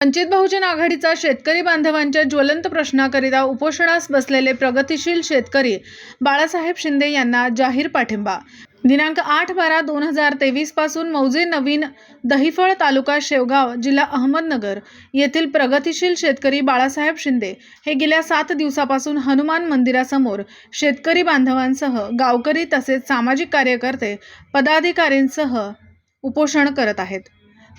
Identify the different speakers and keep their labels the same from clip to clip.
Speaker 1: वंचित बहुजन आघाडीचा शेतकरी बांधवांच्या ज्वलंत प्रश्नाकरिता उपोषणास बसलेले प्रगतिशील शेतकरी बाळासाहेब शिंदे यांना जाहीर पाठिंबा. दिनांक आठ बारा दोन हजार तेवीसपासून मौजे नवीन दहिफळ तालुका शेवगाव जिल्हा अहमदनगर येथील प्रगतिशील शेतकरी बाळासाहेब शिंदे हे गेल्या सात दिवसापासून हनुमान मंदिरासमोर शेतकरी बांधवांसह गावकरी तसेच सामाजिक कार्यकर्ते पदाधिकाऱ्यांसह उपोषण करत आहेत.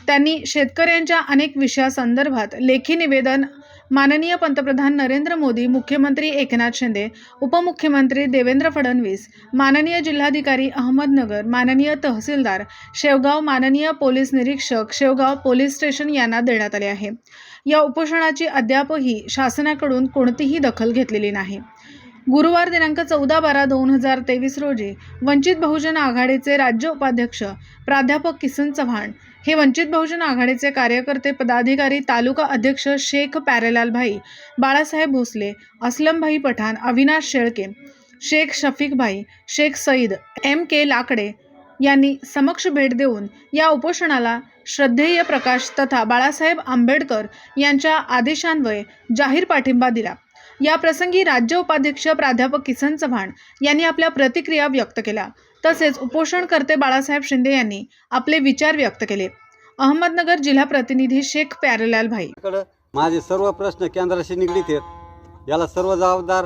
Speaker 1: त्यांनी शेतकऱ्यांच्या अनेक विषयासंदर्भात लेखी निवेदन माननीय पंतप्रधान नरेंद्र मोदी मुख्यमंत्री एकनाथ शिंदे उपमुख्यमंत्री देवेंद्र फडणवीस माननीय जिल्हाधिकारी अहमदनगर माननीय तहसीलदार शेवगाव माननीय पोलीस निरीक्षक शेवगाव पोलीस स्टेशन यांना देण्यात आले आहे. या उपोषणाची अद्यापही शासनाकडून कोणतीही दखल घेतलेली नाही. गुरुवार दिनांक चौदा बारा दोन हजार तेवीस रोजी वंचित बहुजन आघाडीचे राज्य उपाध्यक्ष प्राध्यापक किसन चव्हाण हे वंचित बहुजन आघाडीचे कार्यकर्ते पदाधिकारी तालुका अध्यक्ष शेख प्यारेलाल भाई बाळासाहेब भोसले असलमभाई पठाण अविनाश शेळके शेख शफीक भाई शेख सईद एम के लाकडे यांनी समक्ष भेट देऊन या उपोषणाला श्रद्धेय प्रकाश तथा बाळासाहेब आंबेडकर यांच्या आदेशान्वये जाहीर पाठिंबा दिला. या प्रसंगी राज्य उपाध्यक्ष प्राध्यापक किसन चव्हाण यांनी आपल्या प्रतिक्रिया व्यक्त केल्या. तसेच उपोषणकर्ते बाळासाहेब शिंदे यांनी आपले विचार व्यक्त केले. अहमदनगर जिल्हा प्रतिनिधी शेख प्यारेलाल भाई.
Speaker 2: माझे सर्व प्रश्न केंद्राशी निगडीत आहेत. याला सर्व जबाबदार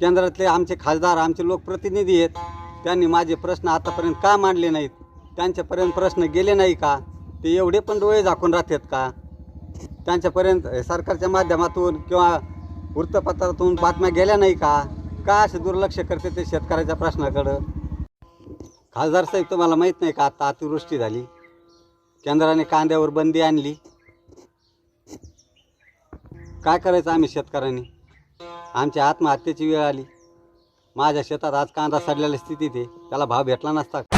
Speaker 2: केंद्रातले आमचे खासदार आमचे लोकप्रतिनिधी आहेत. त्यांनी माझे प्रश्न आतापर्यंत का मांडले नाहीत? त्यांच्यापर्यंत प्रश्न गेले नाही का? ते एवढे पण डोळे झाकून राहतात का? त्यांच्यापर्यंत सरकारच्या माध्यमातून किंवा वृत्तपत्रातून बातम्या गेल्या नाही का? का असे दुर्लक्ष करते ते शेतकऱ्याच्या प्रश्नाकडं? खासदार साहेब तुम्हाला माहीत नाही का आता अतिवृष्टी झाली? केंद्राने कांद्यावर बंदी आणली. काय करायचं आम्ही शेतकऱ्यांनी? आमच्या आत्महत्येची वेळ आली. माझ्या शेतात आज कांदा सडलेल्या स्थितीत आहे. त्याला भाव भेटला नसता.